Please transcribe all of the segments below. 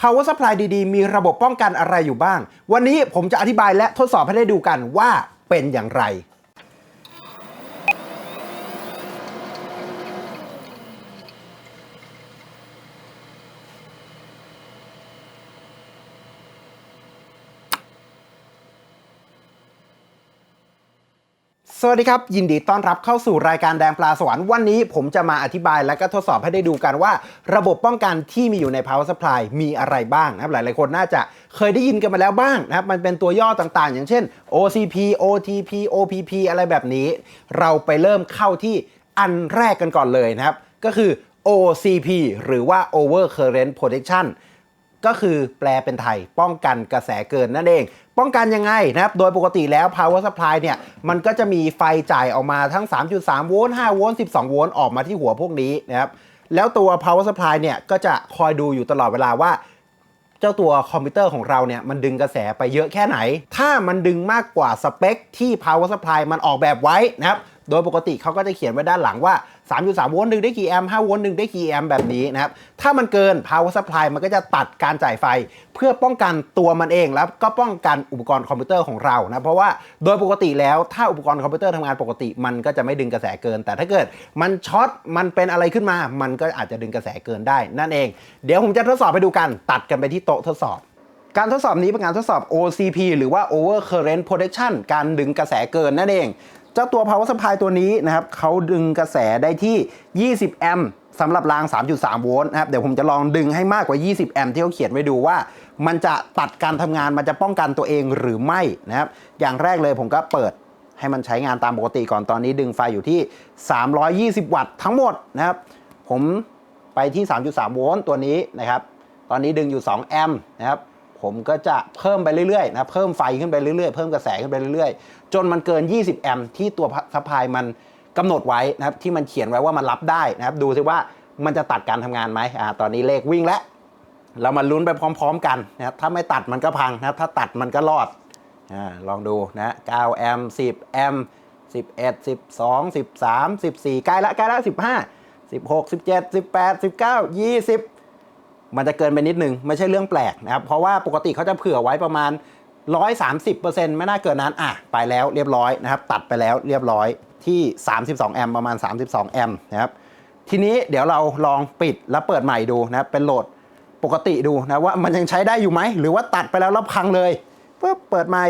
power supply ดีๆ มีระบบป้องกันอะไรอยู่บ้าง วันนี้ผมจะอธิบายและทดสอบให้ได้ดูกันว่าเป็นอย่างไร สวัสดีครับ ยินดีต้อนรับเข้าสู่รายการแดงปลาสวรรค์วันนี้ผมจะมาอธิบายและก็ทดสอบให้ได้ดูกันว่า ระบบป้องกันที่มีอยู่ใน power supply มีอะไรบ้างนะครับหลายๆคนน่าจะเคยได้ยินกันมาแล้วบ้างนะครับมันเป็นตัวย่อต่างๆ อย่างเช่น OCP OTP OPP อะไรแบบนี้ เราไปเริ่มเข้าที่อันแรกกันก่อนเลยนะครับ ก็คือ OCP หรือว่า Over Current Protection ก็คือแปลเป็นไทยป้องกันกระแสเกินนั่นเอง ป้องกันยังไงนะครับ โดยปกติแล้ว power supply เนี่ยมันก็จะมีไฟจ่ายออกมาทั้ง 3.3 โวลต์ 5 โวลต์ 12 โวลต์ออกมาที่หัวพวกนี้นะครับ แล้วตัว power supply เนี่ยก็จะคอยดูอยู่ตลอดเวลาว่า เจ้าตัวคอมพิวเตอร์ของเราเนี่ยมันดึงกระแสไปเยอะแค่ไหน ถ้ามันดึงมากกว่าสเปคที่ power supply มันออกแบบไว้นะครับ โดยปกติเขาก็จะเขียนไว้ด้านหลังว่า 3.3 โวลต์ดึงได้กี่แอมป์5โวลต์ดึงได้กี่แอมป์แบบนี้นะครับ ถ้ามันเกิน power supply มันก็จะตัดการจ่ายไฟ เพื่อป้องกันตัวมันเองแล้วก็ป้องกันอุปกรณ์คอมพิวเตอร์ของเรานะ เพราะว่าโดยปกติแล้วถ้าอุปกรณ์คอมพิวเตอร์ทำงานปกติ มันก็จะไม่ดึงกระแสเกิน แต่ถ้าเกิดมันช็อตมันเป็นอะไรขึ้นมา มันก็อาจจะดึงกระแสเกินได้ นั่นเอง เดี๋ยวผมจะทดสอบไปดูกัน ตัดกันไปที่โต๊ะทดสอบการทดสอบนี้เป็นการทดสอบ OCP หรือว่า Over Current Protection การดึงกระแสเกินนั่นเอง เจ้าตัว power supply ตัวนี้นะครับเขาดึงกระแสได้ที่ 20 แอมป์สำหรับราง 3.3 โวลต์นะครับ เดี๋ยวผมจะลองดึงให้มากกว่า 20 แอมป์ที่เขาเขียนไว้ดูว่า มันจะตัดการทำงาน มันจะป้องกันตัวเองหรือไม่นะครับ อย่างแรกเลยผมก็เปิดให้มันใช้งานตามปกติก่อนตอนนี้ดึงไฟอยู่ที่ 320 วัตต์ทั้งหมดนะครับ ผมไปที่ 3.3 โวลต์ตัวนี้นะครับ ตอนนี้ดึงอยู่ 2 แอมป์นะครับ ผมก็จะเพิ่มไปเรื่อยๆนะเพิ่มไฟขึ้นไปเรื่อยๆ เพิ่มกระแสขึ้นไปเรื่อยๆ จนมันเกิน 20 แอมป์ที่ตัวซัพพลายมันกำหนดไว้นะครับที่มันเขียนไว้ว่ามันรับได้นะครับดูซิว่ามันจะตัดการทำงานไหมอ่าตอนนี้เลขวิ่งแล้วเรามาลุ้นไปพร้อม ๆ กันนะครับถ้าไม่ตัดมันก็พังนะครับถ้าตัดมันก็รอดอ่าลองดูนะ9แอมป์10แอมป์11 12 13 14ใกล้ละใกล้ละ15 16 17 18 19 20 มันจะเกินไปนิดนึง ไม่ใช่เรื่องแปลกนะครับ เพราะว่าปกติเขาจะเผื่อไว้ประมาณ 130%ไม่น่าเกินนั้นอะไปแล้วเรียบร้อยนะครับ ตัดไปแล้วเรียบร้อยที่ 32 แอมป์ประมาณ 32 แอมป์นะครับ ทีนี้เดี๋ยวเราลองปิดแล้วเปิดใหม่ดูนะครับเป็นโหลดปกติดูนะว่ามันยังใช้ได้อยู่ไหม หรือว่าตัดไปแล้วแล้วพังเลยปุ๊บเปิดใหม่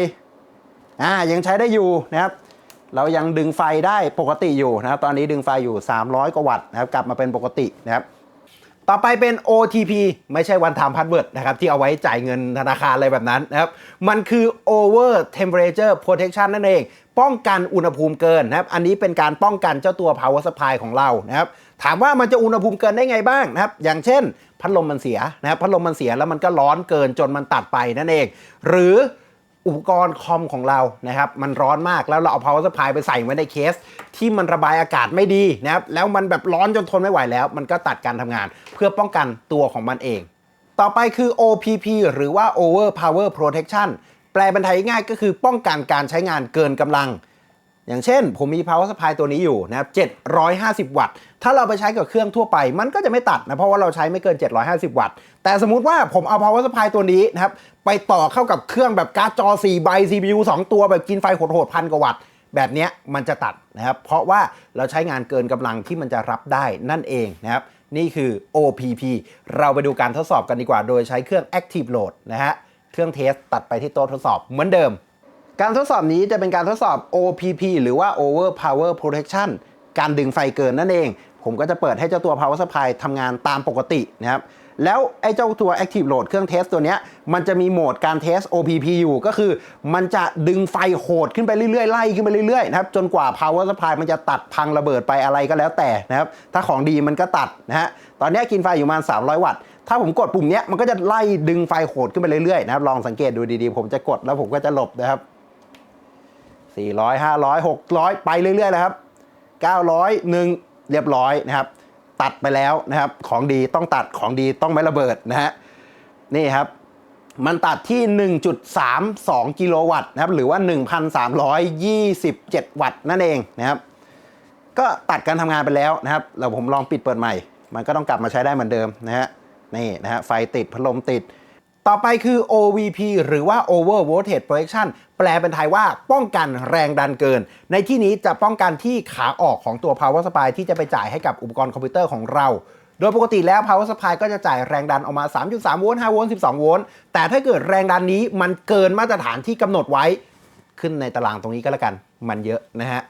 อ่ายังใช้ได้อยู่นะครับ เรายังดึงไฟได้ปกติอยู่นะครับ ตอนนี้ดึงไฟอยู่ 300 กว่าวัตต์นะครับ กลับมาเป็นปกตินะครับ ต่อไปเป็น OTP ไม่ใช่ one time password นะครับ ที่เอาไว้จ่ายเงินธนาคารอะไรแบบนั้นนะครับ มันคือ over temperature protection นั่นเอง ป้องกันอุณหภูมิเกินนะครับ อันนี้เป็นการป้องกันเจ้าตัว power supply ของเรานะครับ ถามว่ามันจะอุณหภูมิเกินได้ไงบ้างนะครับ อย่างเช่น พัดลมมันเสียนะครับ พัดลมมันเสียแล้วมันก็ร้อนเกินจนมันตัดไปนั่นเอง หรือ อุปกรณ์คอมของเรานะครับมันร้อนมากแล้วเราเอา power supply ไปใส่ไว้ในเคส ที่มันระบายอากาศไม่ดีนะครับแล้วมันแบบร้อนจนทนไม่ไหวแล้ว มันก็ตัดการทำงานเพื่อป้องกันตัวของมันเอง ต่อไปคือ OPP หรือว่า Over Power Protection แปลเป็นไทยง่ายก็คือป้องกันการใช้งานเกินกำลัง อย่างเช่น ผมมี power supply ตัวนี้อยู่นะครับ 750 วัตต์ ถ้าเราไปใช้กับเครื่องทั่วไปมันก็จะไม่ตัดนะ เพราะว่าเราใช้ไม่เกิน 750 วัตต์ แต่สมมติว่าผมเอา power supply ตัวนี้นะครับ ไปต่อเข้ากับเครื่องแบบการ์ดจอ 4 ใบ CPU 2 ตัวแบบกินไฟโหดๆพันกว่าวัตต์แบบนี้มันจะตัดนะครับ เพราะว่าเราใช้งานเกินกำลังที่มันจะรับได้นั่นเองนะครับ นี่คือ OPP เราไปดูการทดสอบกันดีกว่า โดยใช้เครื่อง Active Load นะฮะ เครื่องเทสตัดไปที่โต๊ะทดสอบเหมือนเดิม การทดสอบนี้จะเป็นการทดสอบ OPP หรือว่า Over Power Protection การดึงไฟเกินนั่นเอง ผมก็จะเปิดให้เจ้าตัว Power Supply ทำงานตามปกตินะครับ แล้วไอ้เจ้าตัว Active Load เครื่องเทสตัวนี้มันจะมีโหมดการเทส OPP อยู่ ก็คือมันจะดึงไฟโหดขึ้นไปเรื่อยๆ ไล่ขึ้นไปเรื่อยๆนะครับ จนกว่า Power Supply มันจะตัดพังระเบิดไปอะไรก็แล้วแต่นะครับ ถ้าของดีมันก็ตัดนะฮะ ตอนนี้กินไฟอยู่ประมาณ 300 วัตต์ ถ้าผมกดปุ่มนี้มันก็จะไล่ดึงไฟโหดขึ้นไปเรื่อยๆนะครับ ลองสังเกตดูดีๆ ผมจะกดแล้วผมก็จะหลบนะครับ 400 500 600 ไปเรื่อยๆเลยครับ 900 1 เรียบร้อยนะครับ ตัดไปแล้วนะครับ ของดีต้องตัดของดีต้องไม่ระเบิดนะฮะ นี่ครับ มันตัดที่ 1.32 กิโลวัตต์นะครับ หรือว่า 1,327 วัตต์นั่นเองนะครับ ก็ตัดการทำงานไปแล้วนะครับเราผมลองปิดเปิดใหม่ มันก็ต้องกลับมาใช้ได้เหมือนเดิมนะฮะ นี่นะฮะ ไฟติดพัดลมติด ต่อไปคือ OVP หรือว่า Over Voltage Protection แปลเป็นไทยว่าป้องกันแรงดันเกิน ในที่นี้จะป้องกันที่ขาออกของตัว Power Supply ที่จะไปจ่ายให้กับอุปกรณ์คอมพิวเตอร์ของเรา โดยปกติแล้ว Power Supply ก็จะจ่ายแรงดันออกมา 3.3 โวลต์ 5 โวลต์ 12 โวลต์ แต่ถ้าเกิดแรงดันนี้มันเกินมาตรฐานที่กำหนดไว้ ขึ้นในตารางตรงนี้ก็แล้วกัน มันเยอะนะฮะ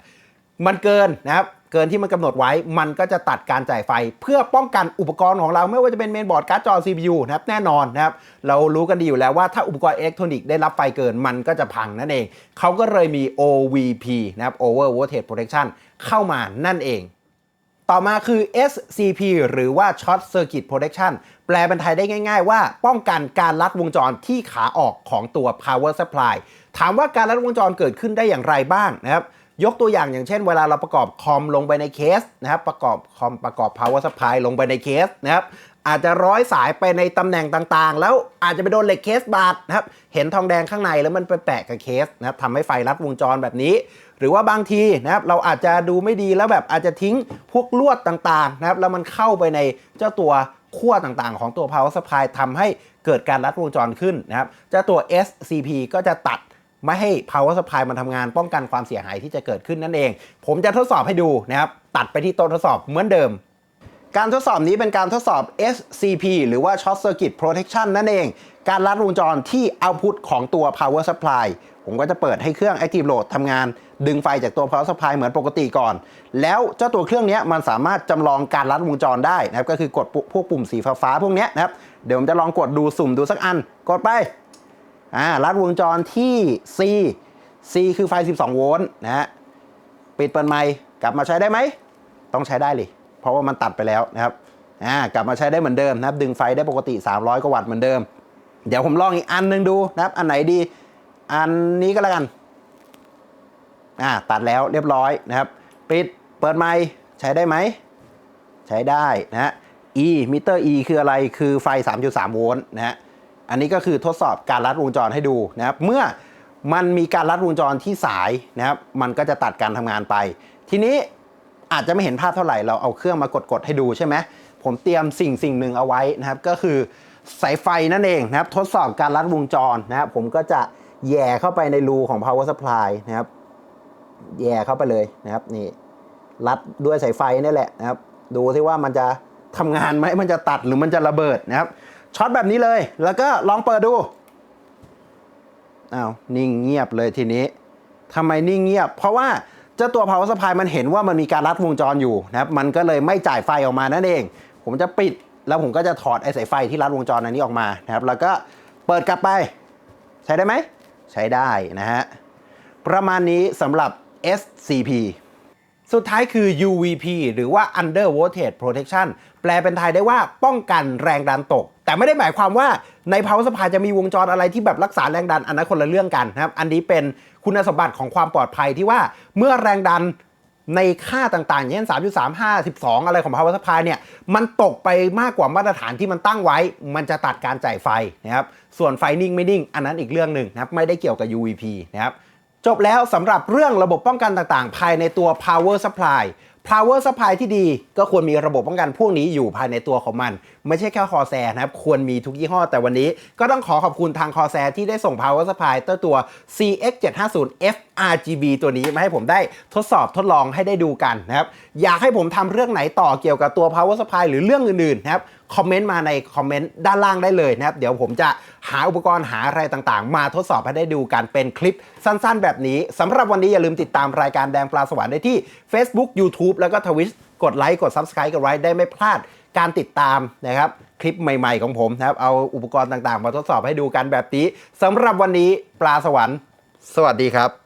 มันเกินนะครับเกินที่มันกำหนดไว้ มันก็จะตัดการจ่ายไฟ เพื่อป้องกันอุปกรณ์ของเราไม่ว่าจะเป็นเมนบอร์ดการ์ดจอ CPU นะครับแน่นอนนะครับเรารู้กันดีอยู่แล้วว่าถ้าอุปกรณ์อิเล็กทรอนิกส์ได้รับไฟเกินมันก็จะพังนั่นเอง เขาก็เลยมี OVP นะครับ Over Voltage Protection เข้ามานั่นเองต่อมาคือ SCP หรือว่า Short Circuit Protection แปลเป็นไทยได้ง่าย ๆ ว่าป้องกันการลัดวงจรที่ขาออกของตัว Power Supply ถามว่าการลัดวงจรเกิดขึ้นได้อย่างไรบ้างนะครับ ยกตัวอย่างอย่างเช่นเวลาเราประกอบคอมลงไปในเคสนะครับ ประกอบคอมประกอบ power supply ลงไปในเคสนะครับ อาจจะร้อยสายไปในตำแหน่งต่างๆ แล้วอาจจะไปโดนเหล็กเคสบาดนะครับ เห็นทองแดงข้างในแล้วมันไปแปะกับเคสนะครับทำให้ไฟลัดวงจรแบบนี้ หรือว่าบางทีนะครับเราอาจจะดูไม่ดีแล้วแบบอาจจะทิ้งพวกลวดต่างๆนะครับแล้วมันเข้าไปในเจ้าตัวขั้วต่างๆ ของตัว power supply ทำให้เกิดการลัดวงจรขึ้นนะครับเจ้าตัว SCP ก็จะตัด ไม่ให้ power supply มันทำงานป้องกันความเสียหายที่จะเกิดขึ้นนั่นเอง ผมจะทดสอบให้ดูนะครับ ตัดไปที่โต๊ะทดสอบเหมือนเดิมการทดสอบนี้เป็นการทดสอบ SCP หรือว่า Short Circuit Protection นั่นเอง การลัดวงจรที่ output ของตัว power supply ผมก็จะเปิดให้เครื่อง active load ทำงาน ดึงไฟจากตัว power supply เหมือนปกติก่อน แล้วเจ้าตัวเครื่องนี้มันสามารถจำลองการลัดวงจรได้นะครับ ก็คือกดพวกปุ่มสีฟ้าๆพวกนี้นะครับ เดี๋ยวผมจะลองกดดูสุ่มดูสักอัน กดไป อ่าลัดวงจรที่ C C คือไฟ 12 โวลต์นะฮะปิดเปิดไมค์กลับมาใช้ได้ไหม ต้องใช้ได้เลยเพราะว่ามันตัดไปแล้วนะครับอ่ากลับมาใช้ได้เหมือนเดิมนะครับ ดึงไฟได้ปกติ 300 กว่าวัตต์เหมือนเดิม เดี๋ยวผมลองอีกอันหนึงดูนะครับ อันไหนดี อันนี้ก็แล้วกันอ่าตัดแล้วเรียบร้อยนะครับ ปิดเปิดไมค์ใช้ได้ไหม ใช้ได้นะฮะ E มิเตอร์ E คืออะไรคือไฟ 3.3 โวลต์นะฮะ อันนี้ก็คือทดสอบการลัดวงจรให้ดูนะครับ เมื่อมันมีการลัดวงจรที่สายนะครับ มันก็จะตัดการทำงานไป ทีนี้อาจจะไม่เห็นภาพเท่าไหร่ เราเอาเครื่องมากดๆให้ดูใช่ไหม ผมเตรียมสิ่งสิ่งหนึ่งเอาไว้นะครับ ก็คือสายไฟนั่นเองนะครับ ทดสอบการลัดวงจรนะครับ ผมก็จะแย่เข้าไปในรูของ power supply นะครับ แย่เข้าไปเลยนะครับ นี่รัดด้วยสายไฟนี่แหละนะครับ ดูที่ว่ามันจะทำงานไหมมันจะตัดหรือมันจะระเบิดนะครับ ช็อตแบบนี้เลย แล้วก็ลองเปิดดูอ้าวนิ่งเงียบเลยทีนี้ทำไมนิ่งเงียบ เพราะว่าเจ้าตัว power supply มันเห็นว่ามันมีการรัดวงจรอยู่นะครับ มันก็เลยไม่จ่ายไฟออกมานั่นเอง ผมจะปิดแล้วผมก็จะถอดไอ้สายไฟที่รัดวงจรอันนี้ออกมานะครับ แล้วก็เปิดกลับไป ใช้ได้ไหม ใช้ได้นะฮะ ประมาณนี้สำหรับ SCP สุดท้ายคือ UVP หรือว่า Under Voltage Protection แปลเป็นไทยได้ว่าป้องกันแรงดันตก แต่ไม่ได้หมายความว่าใน Power Supply จะมีวงจรอะไรที่แบบรักษาแรงดันอันนั้นคนละเรื่องกันนะครับ อันนี้เป็นคุณสมบัติของความปลอดภัยที่ว่าเมื่อแรงดันในค่าต่างๆอย่างเช่น 3.3 5 12 อะไรของ Power Supply เนี่ย มันตกไปมากกว่ามาตรฐานที่มันตั้งไว้ มันจะตัดการจ่ายไฟนะครับ ส่วนไฟนิ่งไม่นิ่ง อันนั้นอีกเรื่องหนึ่งนะครับ ไม่ได้เกี่ยวกับ UVP นะครับ จบแล้วสำหรับเรื่องระบบป้องกันต่างๆ ภายในตัว power supply power supply ที่ดีก็ควรมีระบบป้องกันพวกนี้อยู่ภายในตัวของมัน ไม่ใช่แค่คอแซนะครับ ควรมีทุกยี่ห้อ แต่วันนี้ก็ต้องขอขอบคุณทางคอแซที่ได้ส่ง power supply ตัวตัว CX750 FRGB ตัวนี้มาให้ผมได้ทดสอบทดลองให้ได้ดูกันนะครับ อยากให้ผมทำเรื่องไหนต่อเกี่ยวกับตัว power supply หรือเรื่องอื่นๆนะครับ คอมเมนต์มาในคอมเมนต์ด้านล่างได้เลยนะครับ เดี๋ยวผมจะหาอุปกรณ์หาอะไรต่างๆ มาทดสอบให้ได้ดูกันเป็นคลิปสั้นๆ แบบนี้สำหรับวันนี้อย่าลืมติดตามรายการแดงปลาสวรรค์ได้ที่ Facebook YouTube แล้วก็ทวิชกดไลค์กด Subscribe กันไว้ได้ไม่พลาดการติดตามนะครับ คลิปใหม่ๆของผมนะครับ เอาอุปกรณ์ต่างๆ มาทดสอบให้ดูกันแบบนี้สำหรับวันนี้ปลาสวรรค์ สวัสดีครับ